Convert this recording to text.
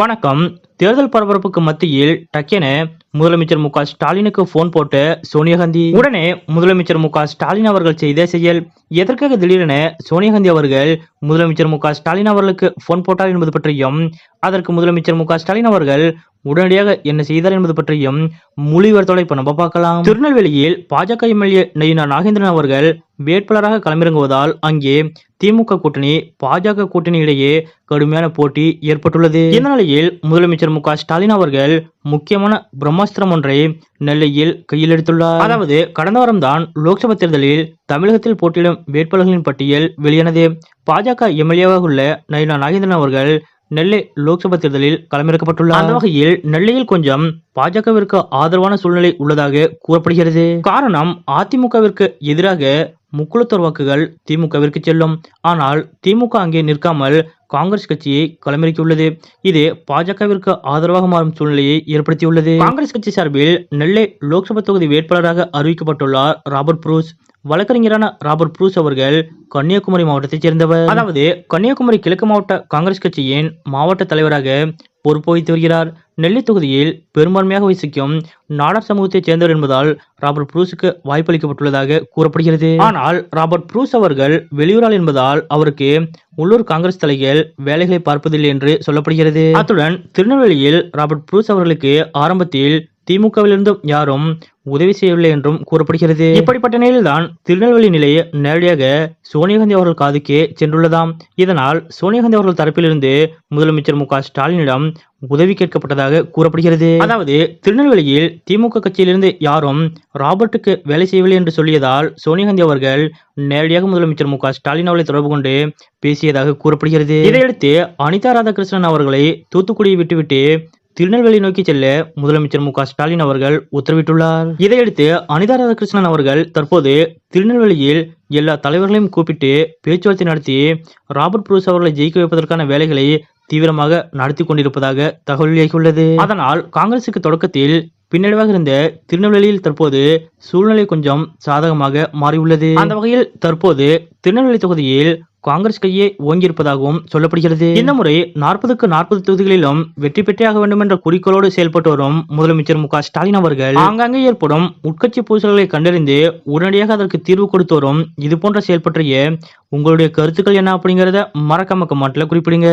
வணக்கம். தேர்தல் பரபரப்புக்கு மத்தியில் டக்கென முதலமைச்சர் மு ஸ்டாலினுக்கு போன் போட்டு சோனியா காந்தி. உடனே முதலமைச்சர் மு ஸ்டாலின் அவர்கள் செய்த செயல் எதற்காக திடீரென சோனியா காந்தி அவர்கள் முதலமைச்சர் மு ஸ்டாலின் அவர்களுக்கு போன் போட்டார் என்பது பற்றியும் அதற்கு முதலமைச்சர் மு ஸ்டாலின் அவர்கள் உடனடியாக என்ன செய்தார் என்பது பற்றியும் முழு விவரத்தோட இப்ப நம்ம பார்க்கலாம். திருநெல்வேலியில் பாஜக எம்எல்ஏ நயினா நாகேந்திரன் அவர்கள் வேட்பாளராக களமிறங்குவதால் அங்கே திமுக கூட்டணி பாஜக கூட்டணி இடையே கடுமையான போட்டி ஏற்பட்டுள்ளது. இந்த நிலையில் முதலமைச்சர் மு ஸ்டாலின் அவர்கள் முக்கியமான பிரம்மாஸ்திரம் ஒன்றை நெல்லையில் கையில் எடுத்துள்ளார் அதாவது கடந்த வாரம் தான் லோக்சபா தேர்தலில் தமிழகத்தில் போட்டியிடும் வேட்பாளர்களின் பட்டியல் வெளியானது. பாஜக எம்எல்ஏவாக உள்ள நயினா நாகேந்திரன் அவர்கள் நெல்லை லோக்சபா தேர்தலில் களமிறக்கப்பட்டுள்ளார். அந்த வகையில் நெல்லையில் கொஞ்சம் பாஜகவிற்கு ஆதரவான சூழ்நிலை உள்ளதாக கூறப்படுகிறது. காரணம் அதிமுகவிற்கு எதிராக முக்குளத்தோர் வாக்குகள் திமுகவிற்கு செல்லும். ஆனால் திமுக அங்கே நிற்காமல் காங்கிரஸ் கட்சியை களமிறக்கியுள்ளது. இது பாஜகவிற்கு ஆதரவாக மாறும் சூழ்நிலையை ஏற்படுத்தியுள்ளது. காங்கிரஸ் கட்சி சார்பில் நெல்லை லோக்சபா தொகுதி வேட்பாளராக அறிவிக்கப்பட்டுள்ளார் ராபர்ட் புரூஸ். வழக்கறிஞரான ராபர்ட் ப்ரூஸ் அவர்கள் கன்னியாகுமரி மாவட்டத்தைச் சேர்ந்தவர். அதாவது கன்னியாகுமரி கிழக்கு மாவட்ட காங்கிரஸ் கட்சியின் மாவட்ட தலைவராக பொறுப்பு வகித்து வருகிறார். நெல்லை தொகுதியில் பெரும்பான்மையாக வசிக்கும் நாடார் சமூகத்தைச் சேர்ந்தவர் என்பதால் ராபர்ட் ப்ரூஸுக்கு வாய்ப்பளிக்கப்பட்டுள்ளதாக கூறப்படுகிறது. ஆனால் ராபர்ட் ப்ரூஸ் அவர்கள் வெளியூரால் என்பதால் அவருக்கு உள்ளூர் காங்கிரஸ் தலைகள் வேலைகளை பார்ப்பதில்லை என்று சொல்லப்படுகிறது. அத்துடன் திருநெல்வேலியில் ராபர்ட் புரூஸ் அவர்களுக்கு ஆரம்பத்தில் திமுகவிலிருந்தும் யாரும் உதவி செய்யவில்லை என்றும் கூறப்படுகிறது. இப்படிப்பட்ட நிலையில்தான் திருநெல்வேலி நிலை நேரடியாக சோனியா காந்தி அவர்கள் காதுக்கே சென்றுள்ளதாம். இதனால் சோனியா காந்தி அவர்கள் தரப்பிலிருந்து முதலமைச்சர் மு க ஸ்டாலினிடம் உதவி கேட்கப்பட்டதாக கூறப்படுகிறது. அதாவது திருநெல்வேலியில் திமுக கட்சியிலிருந்து யாரும் ராபர்ட்டுக்கு வேலை செய்யவில்லை என்று சொல்லியதால் சோனியாகாந்தி அவர்கள் நேரடியாக முதலமைச்சர் மு க ஸ்டாலின் அவர்களை தொடர்பு கொண்டு பேசியதாக கூறப்படுகிறது. இதையடுத்து அனிதா ராதாகிருஷ்ணன் அவர்களை தூத்துக்குடியை விட்டுவிட்டு திருநெல்வேலி நோக்கி செல்ல முதலமைச்சர் மு ஸ்டாலின் அவர்கள் உத்தரவிட்டுள்ளார். இதையடுத்து அனிதா ராதாகிருஷ்ணன் அவர்கள் தற்போது திருநெல்வேலியில் எல்லா தலைவர்களையும் கூப்பிட்டு பேச்சுவார்த்தை நடத்தி ராபர்ட் புரூஸ் அவர்களை ஜெயிக்க வைப்பதற்கான வேலைகளை தீவிரமாக நடத்தி கொண்டிருப்பதாக தகவல் வெளியாகியுள்ளது. அதனால் காங்கிரசுக்கு தொடக்கத்தில் பின்னடைவாக இருந்த திருநெல்வேலியில் தற்போது சூழ்நிலை கொஞ்சம் சாதகமாக மாறியுள்ளது. அந்த வகையில் தற்போது திருநெல்வேலி தொகுதியில் காங்கிரஸ் கையே ஓங்கியிருப்பதாகவும் சொல்லப்படுகிறது. இந்த முறை நாற்பதுக்கு நாற்பது தொகுதிகளிலும் வெற்றி பெற்றே ஆக வேண்டும் என்ற குறிக்கோளோடு செயல்பட்டு வரும் முதலமைச்சர் மு ஸ்டாலின் அவர்கள் ஆங்காங்கே ஏற்படும் உட்கட்சி பூசல்களை கண்டறிந்து உடனடியாக அதற்கு தீர்வு கொடுத்து வரும் இது போன்ற செயல்பற்றிய உங்களுடைய கருத்துக்கள் என்ன அப்படிங்கறத மறக்காம கமெண்ட்ல குறிப்பிடுங்க.